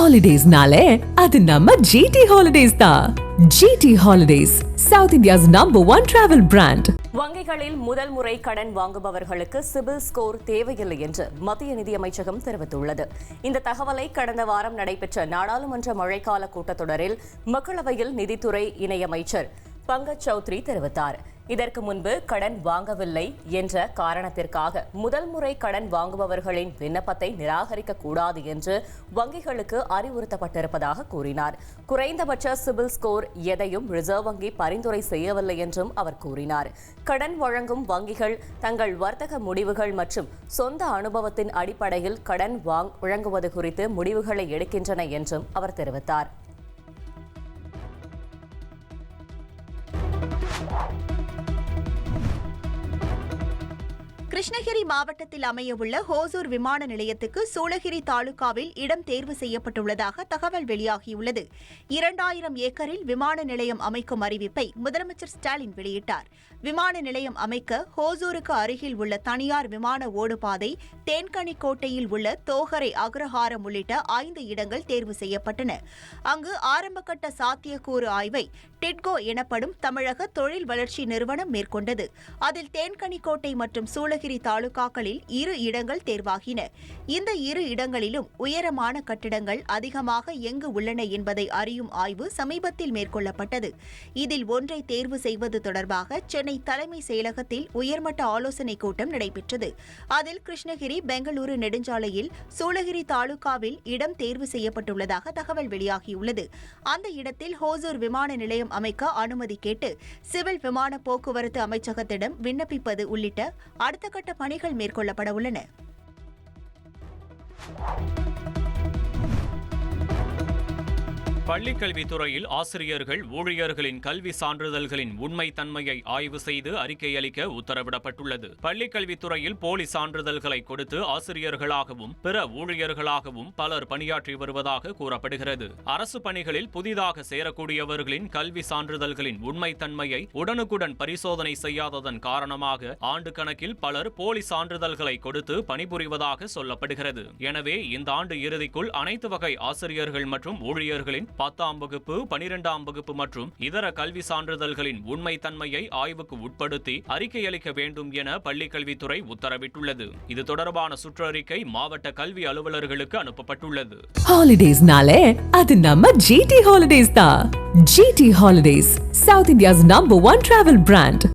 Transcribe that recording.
ஹாலிடேஸ்னாலே அது நம்ம ஜிடி ஹாலிடேஸ் தான் GT holidays south India's number one travel brand வங்கிகளில் முதல் முறை கடன் வாங்குபவர்களுக்கு சிபில் ஸ்கோர் தேவையில்லை என்று மத்திய நிதியமைச்சகம் தெரிவித்துள்ளது. இந்த தகவலை கடந்த வாரம் நடைபெற்ற நாடாளுமன்ற மழைக்கால கூட்டத்தொடரில் மக்களவையில் நிதித்துறை இணையமைச்சர் பங்கஜ் சௌத்ரி தெரிவித்தார். இதற்கு முன்பு கடன் வாங்கவில்லை என்ற காரணத்திற்காக முதல் முறை கடன் வாங்குபவர்களின் விண்ணப்பத்தை நிராகரிக்க கூடாது என்று வங்கிகளுக்கு அறிவுறுத்தப்பட்டிருப்பதாக கூறினார். குறைந்தபட்ச சிபில் ஸ்கோர் எதையும் ரிசர்வ் வங்கி பரிந்துரை செய்யவில்லை என்றும் அவர் கூறினார். கடன் வழங்கும் வங்கிகள் தங்கள் வர்த்தக முடிவுகள் மற்றும் சொந்த அனுபவத்தின் அடிப்படையில் கடன் வாங் வழங்குவது குறித்து முடிவுகளை எடுக்கின்றன என்றும் அவர் தெரிவித்தார். Thank you. கிருஷ்ணகிரி மாவட்டத்தில் அமையவுள்ள ஹோசூர் விமான நிலையத்துக்கு சூளகிரி தாலுகாவில் இடம் தேர்வு செய்யப்பட்டுள்ளதாக தகவல் வெளியாகியுள்ளது. இரண்டாயிரம் ஏக்கரில் விமான நிலையம் அமைக்கும் அறிவிப்பை முதலமைச்சர் ஸ்டாலின் வெளியிட்டார். விமான நிலையம் அமைக்க ஹோசூருக்கு அருகில் உள்ள தனியார் விமான ஓடுபாதை தேன்கனிக்கோட்டையில் உள்ள தோகரை அக்ரஹாரம் உள்ளிட்ட ஐந்து இடங்கள் தேர்வு செய்யப்பட்டன. அங்கு ஆரம்பகட்ட சாத்தியக்கூறு ஆய்வை டிட்கோ எனப்படும் தமிழக தொழில் வளர்ச்சி நிறுவனம் மேற்கொண்டது. அதில் தேன்கனிக்கோட்டை மற்றும் சூளகிரி தாலுகாக்களில் இரு இடங்கள் தேர்வாகின. இந்த இரு இடங்களிலும் உயரமான கட்டிடங்கள் அதிகமாக எங்கு உள்ளன என்பதை அறியும் ஆய்வு சமீபத்தில் மேற்கொள்ளப்பட்டது. இதில் ஒன்றை தேர்வு செய்வது தொடர்பாக சென்னை தலைமை செயலகத்தில் உயர்மட்ட ஆலோசனைக் கூட்டம் நடைபெற்றது. அதில் கிருஷ்ணகிரி பெங்களூரு நெடுஞ்சாலையில் சூளகிரி தாலுகாவில் இடம் தேர்வு செய்யப்பட்டுள்ளதாக தகவல் வெளியாகியுள்ளது. அந்த இடத்தில் ஹோசூர் விமான நிலையம் அமைக்க அனுமதி கேட்டு சிவில் விமான போக்குவரத்து அமைச்சகத்திடம் விண்ணப்பிப்பது உள்ளிட்ட அடுத்த கட்ட பணிகள் மேற்கொள்ளப்பட உள்ளன. பள்ளிக்கல்வித்துறையில் ஆசிரியர்கள் ஊழியர்களின் கல்வி சான்றிதழ்களின் உண்மை தன்மையை ஆய்வு செய்து அறிக்கை அளிக்க உத்தரவிடப்பட்டுள்ளது. பள்ளிக்கல்வித்துறையில் போலி சான்றிதழ்களை கொடுத்து ஆசிரியர்களாகவும் பிற ஊழியர்களாகவும் பலர் பணியாற்றி வருவதாக கூறப்படுகிறது. அரசு பணிகளில் புதிதாக சேரக்கூடியவர்களின் கல்வி சான்றிதழ்களின் உண்மை தன்மையை உடனுக்குடன் பரிசோதனை செய்யாததன் காரணமாக ஆண்டு கணக்கில் பலர் போலி சான்றிதழ்களை கொடுத்து பணிபுரிவதாக சொல்லப்படுகிறது. எனவே இந்த ஆண்டு இறுதிக்குள் அனைத்து வகை ஆசிரியர்கள் மற்றும் ஊழியர்களின் பத்தாம் வகுப்பு பனிரெண்டாம் வகுப்பு மற்றும் இதர கல்வி சான்றிதழ்களின் உண்மை தன்மையை ஆய்வுக்கு உட்படுத்தி அறிக்கை அளிக்க வேண்டும் என பள்ளிக்கல்வித்துறை உத்தரவிட்டுள்ளது. இது தொடர்பான சுற்றறிக்கை மாவட்ட கல்வி அலுவலர்களுக்கு அனுப்பப்பட்டுள்ளது. ஹாலிடேஸ்னாலே அது நம்ம ஜிடி ஹாலிடேஸ் தான். GT holidays south India's number one travel brand